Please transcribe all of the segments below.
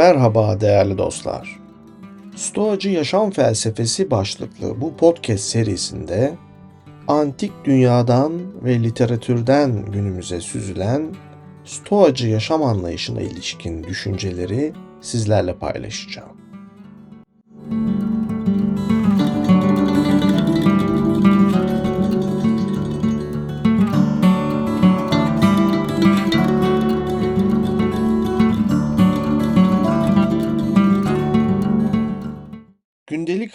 Merhaba değerli dostlar. Stoacı Yaşam Felsefesi başlıklı bu podcast serisinde antik dünyadan ve literatürden günümüze süzülen Stoacı yaşam anlayışına ilişkin düşünceleri sizlerle paylaşacağım.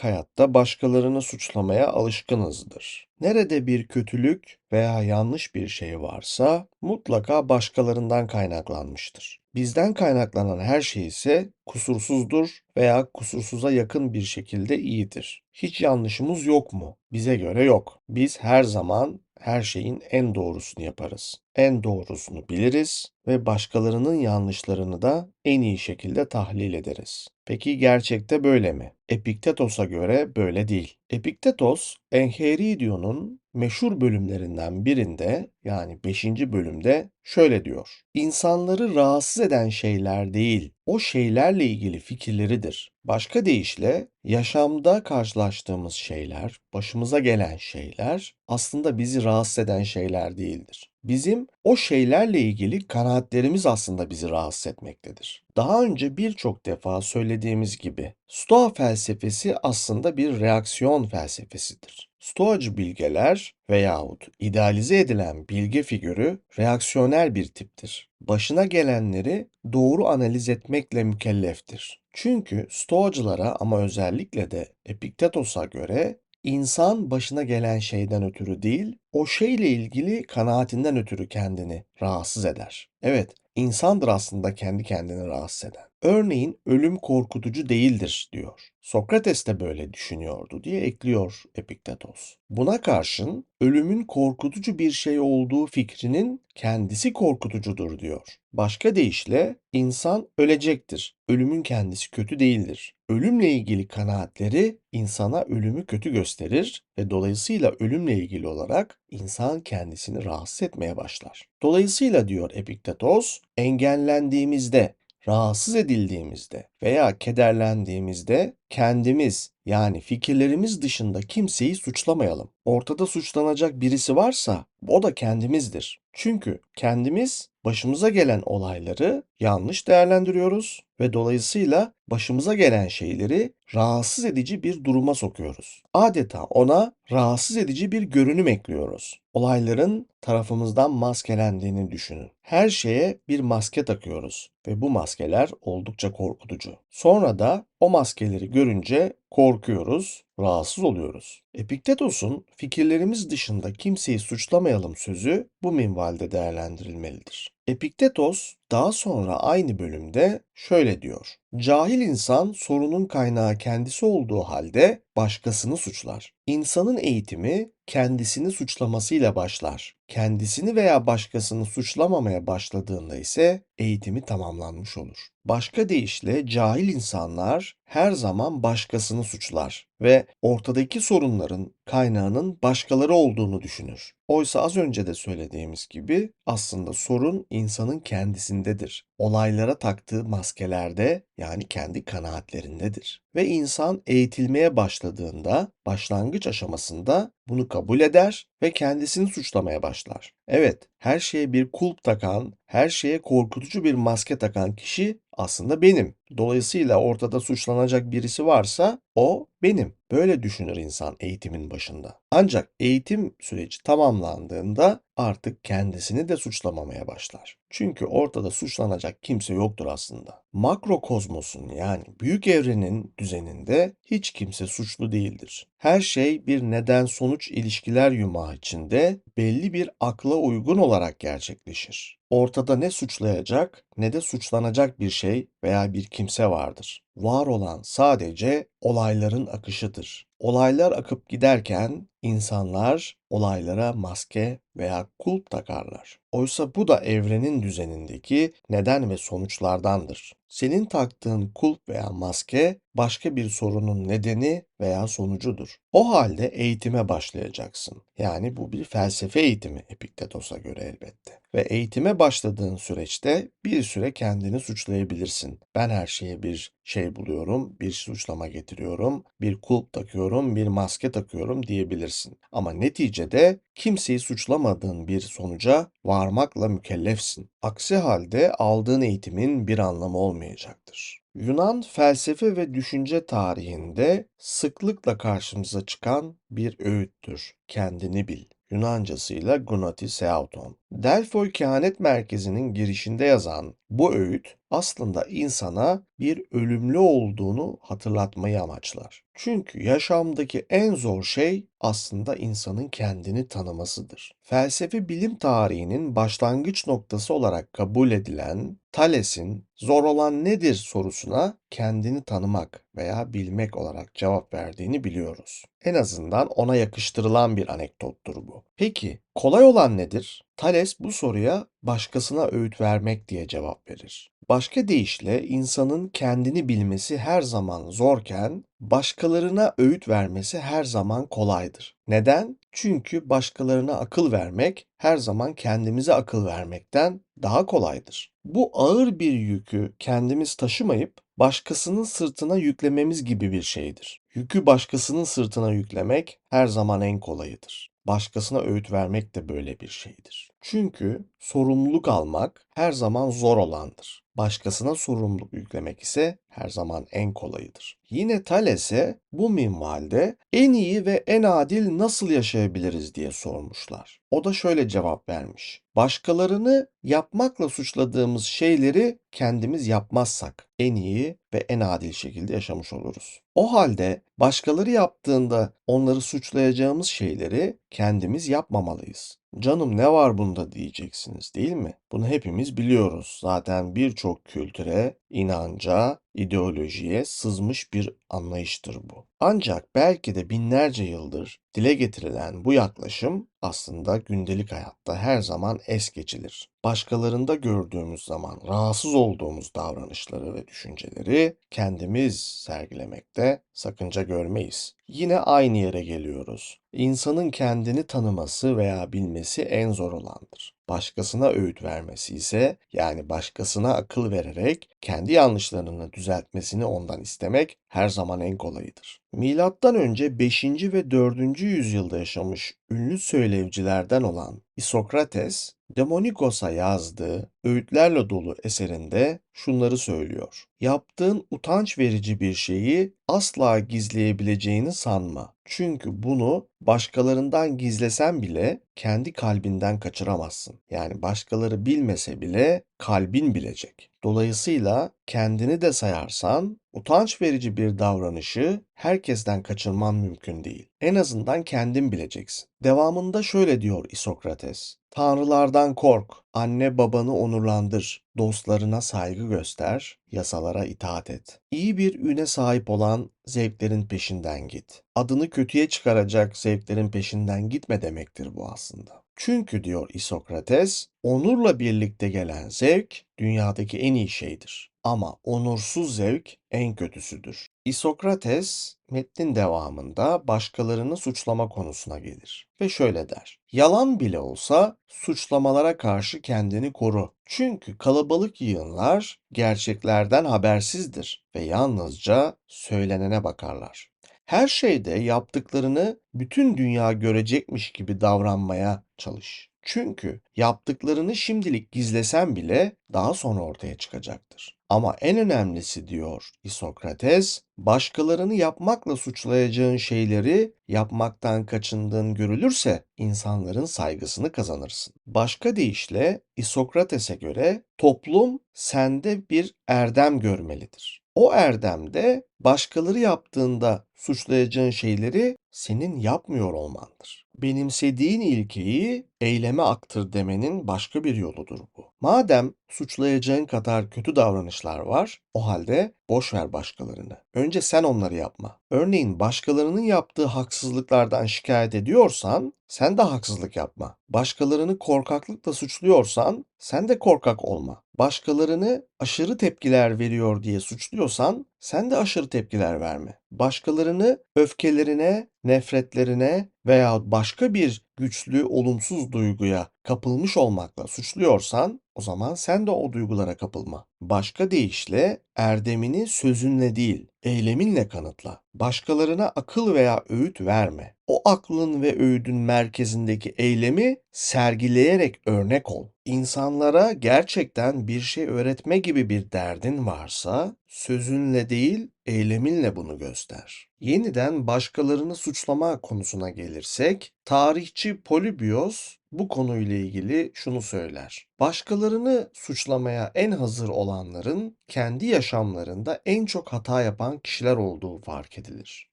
Hayatta başkalarını suçlamaya alışkınızdır. Nerede bir kötülük veya yanlış bir şey varsa mutlaka başkalarından kaynaklanmıştır. Bizden kaynaklanan her şey ise kusursuzdur veya kusursuza yakın bir şekilde iyidir. Hiç yanlışımız yok mu? Bize göre yok. Biz her zaman her şeyin en doğrusunu yaparız. En doğrusunu biliriz ve başkalarının yanlışlarını da en iyi şekilde tahlil ederiz. Peki gerçekte böyle mi? Epiktetos'a göre böyle değil. Epiktetos, Enchiridion meşhur bölümlerinden birinde yani 5. bölümde şöyle diyor. İnsanları rahatsız eden şeyler değil, o şeylerle ilgili fikirleridir. Başka deyişle yaşamda karşılaştığımız şeyler, başımıza gelen şeyler aslında bizi rahatsız eden şeyler değildir. Bizim o şeylerle ilgili kanaatlerimiz aslında bizi rahatsız etmektedir. Daha önce birçok defa söylediğimiz gibi Stoa felsefesi aslında bir reaksiyon felsefesidir. Stoacı bilgeler veyahut idealize edilen bilge figürü reaksiyonel bir tiptir. Başına gelenleri doğru analiz etmekle mükelleftir. Çünkü Stoacılara ama özellikle de Epiktetos'a göre insan başına gelen şeyden ötürü değil, o şeyle ilgili kanaatinden ötürü kendini rahatsız eder. Evet, insandır aslında kendi kendini rahatsız eden. Örneğin ölüm korkutucu değildir diyor. Sokrates de böyle düşünüyordu diye ekliyor Epiktetos. Buna karşın ölümün korkutucu bir şey olduğu fikrinin kendisi korkutucudur diyor. Başka deyişle insan ölecektir. Ölümün kendisi kötü değildir. Ölümle ilgili kanaatleri insana ölümü kötü gösterir ve dolayısıyla ölümle ilgili olarak insan kendisini rahatsız etmeye başlar. Dolayısıyla diyor Epiktetos, engellendiğimizde rahatsız edildiğimizde veya kederlendiğimizde kendimiz yani fikirlerimiz dışında kimseyi suçlamayalım. Ortada suçlanacak birisi varsa o da kendimizdir. Çünkü kendimiz başımıza gelen olayları yanlış değerlendiriyoruz ve dolayısıyla başımıza gelen şeyleri rahatsız edici bir duruma sokuyoruz. Adeta ona rahatsız edici bir görünüm ekliyoruz. Olayların tarafımızdan maskelendiğini düşünün. Her şeye bir maske takıyoruz ve bu maskeler oldukça korkutucu. Sonra da o maskeleri görünce korkuyoruz, rahatsız oluyoruz. Epiktetos'un fikirlerimiz dışında kimseyi suçlamayalım sözü bu minvalde değerlendirilmelidir. Epiktetos daha sonra aynı bölümde şöyle diyor. Cahil insan sorunun kaynağı kendisi olduğu halde başkasını suçlar. İnsanın eğitimi kendisini suçlamasıyla başlar. Kendisini veya başkasını suçlamamaya başladığında ise eğitimi tamamlanmış olur. Başka deyişle cahil insanlar her zaman başkasını suçlar ve ortadaki sorunların kaynağının başkaları olduğunu düşünür. Oysa az önce de söylediğimiz gibi aslında sorun insanın kendisindedir. Olaylara taktığı maskelerde yani kendi kanaatlerindedir. Ve insan eğitilmeye başladığında başlangıç aşamasında bunu kabul eder ve kendisini suçlamaya başlar. Evet, her şeye bir kulp takan, her şeye korkutucu bir maske takan kişi aslında benim. Dolayısıyla ortada suçlanacak birisi varsa o benim. Böyle düşünür insan eğitimin başında. Ancak eğitim süreci tamamlandığında artık kendisini de suçlamamaya başlar. Çünkü ortada suçlanacak kimse yoktur aslında. Makrokozmosun yani büyük evrenin düzeninde hiç kimse suçlu değildir. Her şey bir neden sonuç ilişkiler yumağı içinde belli bir akla uygun olarak gerçekleşir. Ortada ne suçlayacak ne de suçlanacak bir şey veya bir kimse vardır. Var olan sadece olayların akışıdır. Olaylar akıp giderken insanlar olaylara maske veya kulp takarlar. Oysa bu da evrenin düzenindeki neden ve sonuçlardandır. Senin taktığın kulp veya maske başka bir sorunun nedeni veya sonucudur. O halde eğitime başlayacaksın. Yani bu bir felsefe eğitimi Epiktetos'a göre elbette. Ve eğitime başladığın süreçte bir süre kendini suçlayabilirsin. Ben her şeye bir şey buluyorum, bir suçlama getiriyorum, bir kulp takıyorum, bir maske takıyorum diyebilirsin. Ama neticede kimseyi suçlamadığın bir sonuca varmakla mükellefsin. Aksi halde aldığın eğitimin bir anlamı olmayacaktır. Yunan felsefe ve düşünce tarihinde sıklıkla karşımıza çıkan bir öğüttür. Kendini bil. Yunancasıyla Gnotisiauton. Delfoy Kehanet Merkezi'nin girişinde yazan bu öğüt aslında insana bir ölümlü olduğunu hatırlatmayı amaçlar. Çünkü yaşamdaki en zor şey aslında insanın kendini tanımasıdır. Felsefe bilim tarihinin başlangıç noktası olarak kabul edilen Thales'in zor olan nedir sorusuna kendini tanımak veya bilmek olarak cevap verdiğini biliyoruz. En azından ona yakıştırılan bir anekdottur bu. Peki kolay olan nedir? Thales bu soruya başkasına öğüt vermek diye cevap verir. Başka deyişle insanın kendini bilmesi her zaman zorken başkalarına öğüt vermesi her zaman kolaydır. Neden? Çünkü başkalarına akıl vermek her zaman kendimize akıl vermekten daha kolaydır. Bu ağır bir yükü kendimiz taşımayıp başkasının sırtına yüklememiz gibi bir şeydir. Yükü başkasının sırtına yüklemek her zaman en kolayıdır. Başkasına öğüt vermek de böyle bir şeydir. Çünkü sorumluluk almak her zaman zor olandır. Başkasına sorumluluk yüklemek ise her zaman en kolayıdır. Yine Thales'e bu minvalde en iyi ve en adil nasıl yaşayabiliriz diye sormuşlar. O da şöyle cevap vermiş. Başkalarını yapmakla suçladığımız şeyleri kendimiz yapmazsak en iyi ve en adil şekilde yaşamış oluruz. O halde başkaları yaptığında onları suçlayacağımız şeyleri kendimiz yapmamalıyız. Canım ne var bunda diyeceksiniz değil mi? Bunu hepimiz biliyoruz. Zaten birçok kültüre, inanca, ideolojiye sızmış bir anlayıştır bu. Ancak belki de binlerce yıldır dile getirilen bu yaklaşım aslında gündelik hayatta her zaman es geçilir. Başkalarında gördüğümüz zaman rahatsız olduğumuz davranışları ve düşünceleri kendimiz sergilemekte sakınca görmeyiz. Yine aynı yere geliyoruz. İnsanın kendini tanıması veya bilmesi en zor olandır. Başkasına öğüt vermesi ise yani başkasına akıl vererek kendi yanlışlarını düzeltmesini ondan istemek her zaman en kolayıdır. Milattan önce 5. ve 4. yüzyılda yaşamış ünlü söylevcilerden olan İsokrates, Demonikos'a yazdığı öğütlerle dolu eserinde şunları söylüyor. Yaptığın utanç verici bir şeyi asla gizleyebileceğini sanma. Çünkü bunu başkalarından gizlesen bile kendi kalbinden kaçıramazsın. Yani başkaları bilmese bile kalbin bilecek. Dolayısıyla kendini de sayarsan utanç verici bir davranışı herkesten kaçırman mümkün değil. En azından kendin bileceksin. Devamında şöyle diyor İsokrates. Tanrılardan kork, anne babanı onurlandır, dostlarına saygı göster, yasalara itaat et. İyi bir üne sahip olan zevklerin peşinden git. Adını kötüye çıkaracak zevklerin peşinden gitme demektir bu aslında. Çünkü diyor İsokrates, onurla birlikte gelen zevk dünyadaki en iyi şeydir. Ama onursuz zevk en kötüsüdür. İsokrates metnin devamında başkalarını suçlama konusuna gelir ve şöyle der. Yalan bile olsa suçlamalara karşı kendini koru. Çünkü kalabalık yığınlar gerçeklerden habersizdir ve yalnızca söylenene bakarlar. Her şeyde yaptıklarını bütün dünya görecekmiş gibi davranmaya çalış. Çünkü yaptıklarını şimdilik gizlesen bile daha sonra ortaya çıkacaktır. Ama en önemlisi diyor İsokrates, başkalarını yapmakla suçlayacağın şeyleri yapmaktan kaçındığın görülürse insanların saygısını kazanırsın. Başka deyişle İsokrates'e göre toplum sende bir erdem görmelidir. O erdemde başkaları yaptığında suçlayacağın şeyleri senin yapmıyor olmandır. Benimsediğin ilkeyi eyleme aktır demenin başka bir yoludur bu. Madem suçlayacağın kadar kötü davranışlar var, o halde boş ver başkalarını. Önce sen onları yapma. Örneğin başkalarının yaptığı haksızlıklardan şikayet ediyorsan sen de haksızlık yapma. Başkalarını korkaklıkla suçluyorsan sen de korkak olma. Başkalarını aşırı tepkiler veriyor diye suçluyorsan sen de aşırı tepkiler verme. Başkalarını öfkelerine, nefretlerine veya başka bir güçlü, olumsuz duyguya kapılmış olmakla suçluyorsan o zaman sen de o duygulara kapılma. Başka deyişle erdemini sözünle değil, eyleminle kanıtla. Başkalarına akıl veya öğüt verme. O aklın ve öğüdün merkezindeki eylemi sergileyerek örnek ol. İnsanlara gerçekten bir şey öğretme gibi bir derdin varsa sözünle değil, eyleminle bunu göster. Yeniden başkalarını suçlama konusuna gelirsek, tarihçi Polybios bu konuyla ilgili şunu söyler. Başkalarını suçlamaya en hazır olanların kendi yaşamlarında en çok hata yapan kişiler olduğu fark edilir.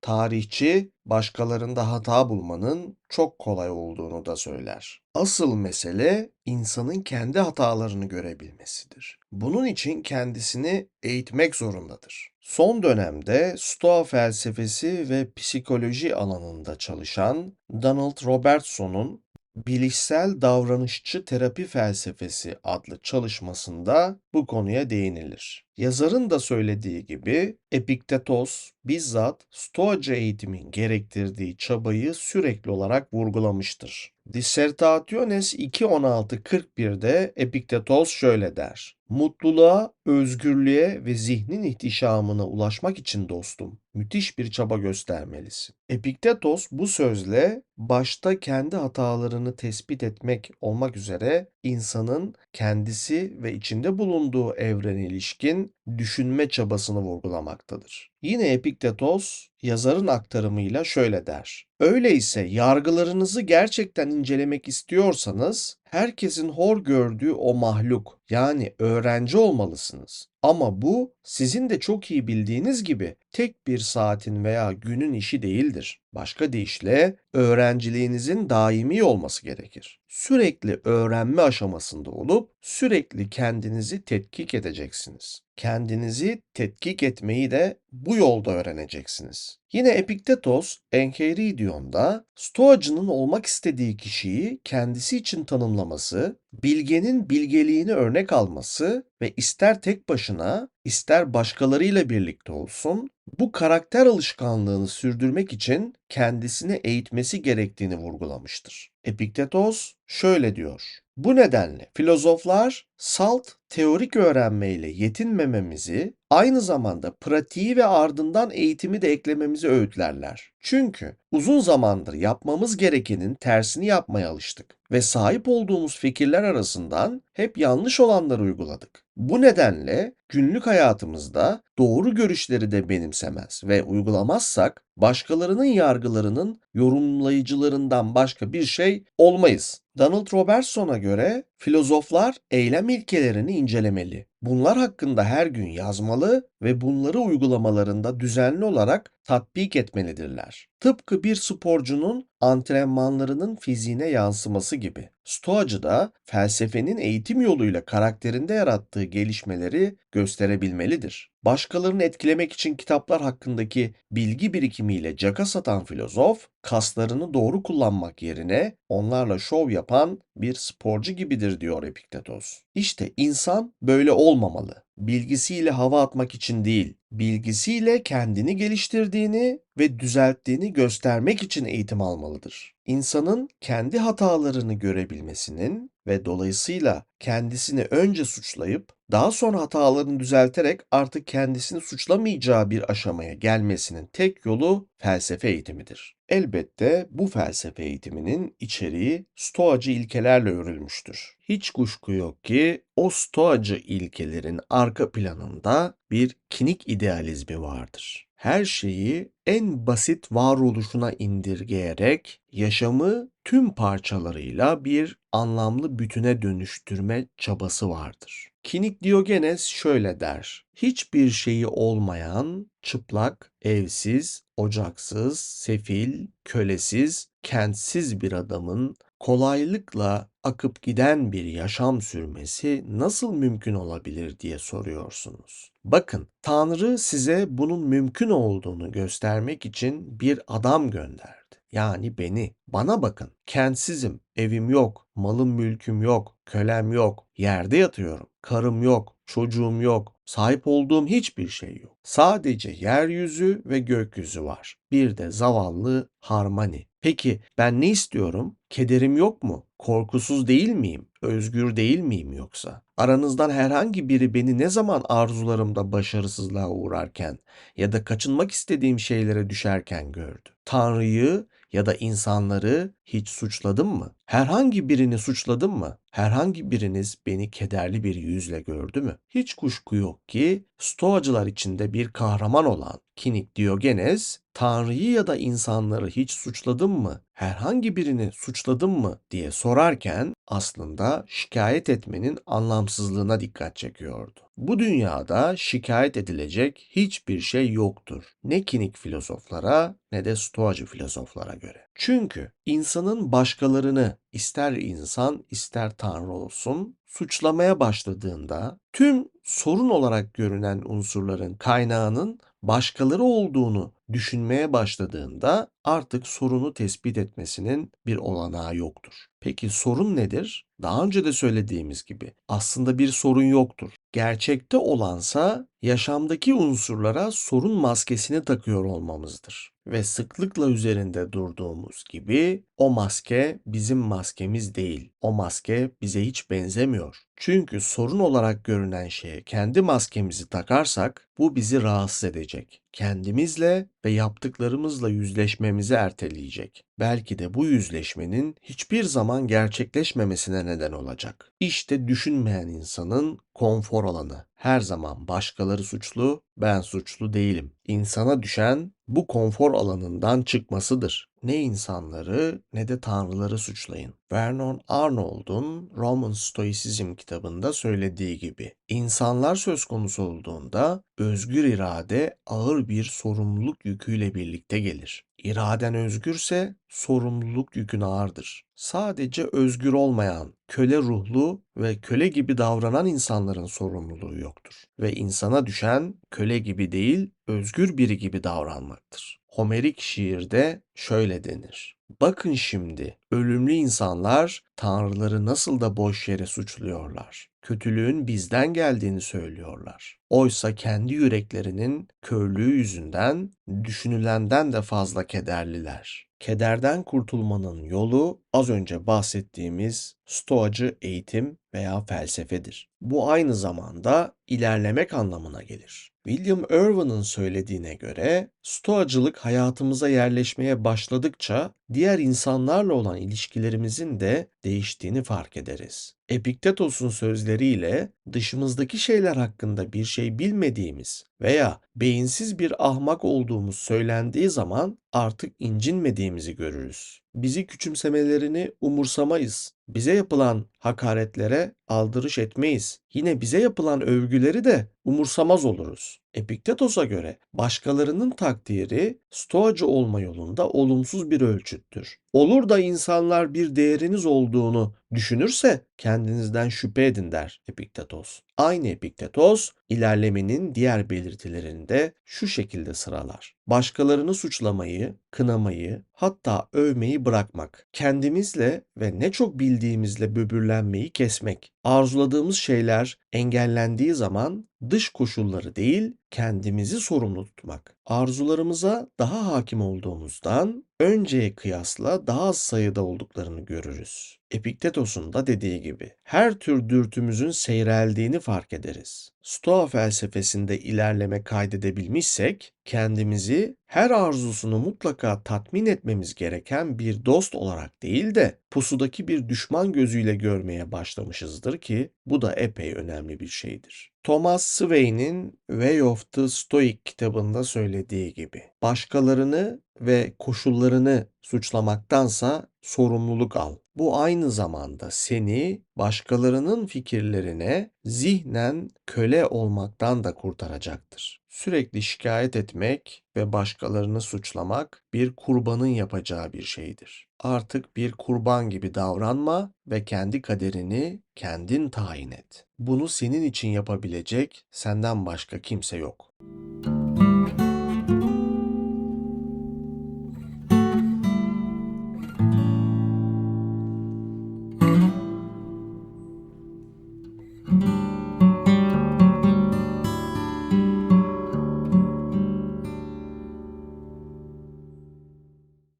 Tarihçi başkalarında hata bulmanın çok kolay olduğunu da söyler. Asıl mesele insanın kendi hatalarını görebilmesidir. Bunun için kendisini eğitmek zorundadır. Son dönemde Stoa felsefesi ve psikoloji alanında çalışan Donald Robertson'un Bilişsel Davranışçı Terapi Felsefesi adlı çalışmasında bu konuya değinilir. Yazarın da söylediği gibi Epiktetos bizzat Stoacı eğitimin gerektirdiği çabayı sürekli olarak vurgulamıştır. Dissertationes 2.16.41'de Epiktetos şöyle der. Mutluluğa, özgürlüğe ve zihnin ihtişamına ulaşmak için dostum, müthiş bir çaba göstermelisin. Epiktetos bu sözle başta kendi hatalarını tespit etmek olmak üzere insanın kendisi ve içinde bulunduğu evrene ilişkin düşünme çabasını vurgulamaktadır. Yine Epiktetos yazarın aktarımıyla şöyle der. Öyleyse yargılarınızı gerçekten incelemek istiyorsanız herkesin hor gördüğü o mahluk yani öğrenci olmalısınız. Ama bu sizin de çok iyi bildiğiniz gibi tek bir saatin veya günün işi değildir. Başka deyişle öğrenciliğinizin daimi olması gerekir. Sürekli öğrenme aşamasında olup sürekli kendinizi tetkik edeceksiniz. Kendinizi tetkik etmeyi de bu yolda öğreneceksiniz. Yine Epiktetos Encheiridion'da Stoacının olmak istediği kişiyi kendisi için tanımlaması, bilgenin bilgeliğini örnek alması ve ister tek başına ister başkalarıyla birlikte olsun bu karakter alışkanlığını sürdürmek için kendisini eğitmesi gerektiğini vurgulamıştır. Epiktetos şöyle diyor. Bu nedenle filozoflar salt teorik öğrenmeyle yetinmememizi, aynı zamanda pratiği ve ardından eğitimi de eklememizi öğütlerler. Çünkü uzun zamandır yapmamız gerekenin tersini yapmaya alıştık ve sahip olduğumuz fikirler arasından hep yanlış olanları uyguladık. Bu nedenle günlük hayatımızda doğru görüşleri de benimsemez ve uygulamazsak başkalarının yargılarının yorumlayıcılarından başka bir şey olmayız. Donald Robertson'a göre filozoflar eylem ilkelerini incelemeli. Bunlar hakkında her gün yazmalı ve bunları uygulamalarında düzenli olarak tatbik etmelidirler. Tıpkı bir sporcunun antrenmanlarının fiziğine yansıması gibi. Stoacı da felsefenin eğitim yoluyla karakterinde yarattığı gelişmeleri gösterebilmelidir. Başkalarını etkilemek için kitaplar hakkındaki bilgi birikimiyle caka satan filozof, kaslarını doğru kullanmak yerine onlarla şov yapan bir sporcu gibidir diyor Epiktetos. İşte insan böyle olmamalı. Bilgisiyle hava atmak için değil, bilgisiyle kendini geliştirdiğini ve düzelttiğini göstermek için eğitim almalıdır. İnsanın kendi hatalarını görebilmesinin ve dolayısıyla kendisini önce suçlayıp daha sonra hatalarını düzelterek artık kendisini suçlamayacağı bir aşamaya gelmesinin tek yolu felsefe eğitimidir. Elbette bu felsefe eğitiminin içeriği stoacı ilkelerle örülmüştür. Hiç kuşku yok ki o stoacı ilkelerin arka planında bir kinik idealizmi vardır. Her şeyi en basit varoluşuna indirgeyerek yaşamı tüm parçalarıyla bir anlamlı bütüne dönüştürme çabası vardır. Kinik Diogenes şöyle der. Hiçbir şeyi olmayan, çıplak, evsiz, ocaksız, sefil, kölesiz, kentsiz bir adamın kolaylıkla akıp giden bir yaşam sürmesi nasıl mümkün olabilir diye soruyorsunuz. Bakın, Tanrı size bunun mümkün olduğunu göstermek için bir adam gönderdi. Yani beni. Bana bakın. Kentsizim. Evim yok. Malım mülküm yok. Kölem yok. Yerde yatıyorum. Karım yok. Çocuğum yok. Sahip olduğum hiçbir şey yok. Sadece yeryüzü ve gökyüzü var. Bir de zavallı Harmani. Peki ben ne istiyorum? Kederim yok mu? Korkusuz değil miyim? Özgür değil miyim yoksa? Aranızdan herhangi biri beni ne zaman arzularımda başarısızlığa uğrarken ya da kaçınmak istediğim şeylere düşerken gördü? Tanrı'yı ya da insanları hiç suçladım mı? Herhangi birini suçladım mı? Herhangi biriniz beni kederli bir yüzle gördü mü? Hiç kuşku yok ki Stoacılar içinde bir kahraman olan Kinik Diogenes, Tanrı'yı ya da insanları hiç suçladım mı? Herhangi birini suçladım mı diye sorarken aslında şikayet etmenin anlamsızlığına dikkat çekiyordu. Bu dünyada şikayet edilecek hiçbir şey yoktur. Ne kinik filozoflara ne de stoacı filozoflara göre. Çünkü insanın başkalarını ister insan ister tanrı olsun suçlamaya başladığında tüm sorun olarak görünen unsurların kaynağının başkaları olduğunu düşünmeye başladığında artık sorunu tespit etmesinin bir olanağı yoktur. Peki sorun nedir? Daha önce de söylediğimiz gibi aslında bir sorun yoktur. Gerçekte olansa yaşamdaki unsurlara sorun maskesini takıyor olmamızdır. Ve sıklıkla üzerinde durduğumuz gibi o maske bizim maskemiz değil. O maske bize hiç benzemiyor. Çünkü sorun olarak görünen şeye kendi maskemizi takarsak bu bizi rahatsız edecek. Kendimizle ve yaptıklarımızla yüzleşmemizi erteleyecek. Belki de bu yüzleşmenin hiçbir zaman gerçekleşmemesine neden olacak. İşte düşünmeyen insanın konfor alanı. Her zaman başkaları suçlu, ben suçlu değilim. İnsana düşen bu konfor alanından çıkmasıdır. Ne insanları ne de tanrıları suçlayın. Vernon Arnold'un Roman Stoicism kitabında söylediği gibi insanlar söz konusu olduğunda özgür irade ağır bir sorumluluk yüküyle birlikte gelir. İraden özgürse sorumluluk yükün ağırdır. Sadece özgür olmayan, köle ruhlu ve köle gibi davranan insanların sorumluluğu yoktur. Ve insana düşen köle gibi değil, özgür biri gibi davranmaktır. Homerik şiirde şöyle denir. Bakın şimdi ölümlü insanlar tanrıları nasıl da boş yere suçluyorlar. Kötülüğün bizden geldiğini söylüyorlar. Oysa kendi yüreklerinin körlüğü yüzünden düşünülenden de fazla kederliler. Kederden kurtulmanın yolu az önce bahsettiğimiz stoacı eğitim veya felsefedir. Bu aynı zamanda ilerlemek anlamına gelir. William Irwin'in söylediğine göre stoacılık hayatımıza yerleşmeye başladıkça diğer insanlarla olan ilişkilerimizin de değiştiğini fark ederiz. Epiktetos'un sözleriyle dışımızdaki şeyler hakkında bir şey bilmediğimiz veya beyinsiz bir ahmak olduğumuz söylendiği zaman artık incinmediğimizi görürüz. Bizi küçümsemelerini umursamayız. Bize yapılan hakaretlere aldırış etmeyiz. Yine bize yapılan övgüleri de umursamaz oluruz. Epiktetos'a göre başkalarının takdiri stoacı olma yolunda olumsuz bir ölçüttür. Olur da insanlar bir değeriniz olduğunu düşünürse kendinizden şüphe edin der Epiktetos. Aynı Epiktetos ilerlemenin diğer belirtilerinde şu şekilde sıralar. Başkalarını suçlamayı, kınamayı, hatta övmeyi bırakmak. Kendimizle ve ne çok bildiğimizle böbürlenmeyi kesmek. Arzuladığımız şeyler engellendiği zaman dış koşulları değil, kendimizi sorumlu tutmak. Arzularımıza daha hakim olduğumuzdan önceye kıyasla daha az sayıda olduklarını görürüz. Epiktetos'un da dediği gibi her tür dürtümüzün seyreldiğini fark ederiz. Stoa felsefesinde ilerleme kaydedebilmişsek kendimizi her arzusunu mutlaka tatmin etmemiz gereken bir dost olarak değil de pusudaki bir düşman gözüyle görmeye başlamışızdır ki bu da epey önemli bir şeydir. Thomas Swain'in Way of the Stoic kitabında söylediği gibi başkalarını ve koşullarını suçlamaktansa sorumluluk al. Bu aynı zamanda seni başkalarının fikirlerine zihnen köle olmaktan da kurtaracaktır. Sürekli şikayet etmek ve başkalarını suçlamak bir kurbanın yapacağı bir şeydir. Artık bir kurban gibi davranma ve kendi kaderini kendin tayin et. Bunu senin için yapabilecek senden başka kimse yok.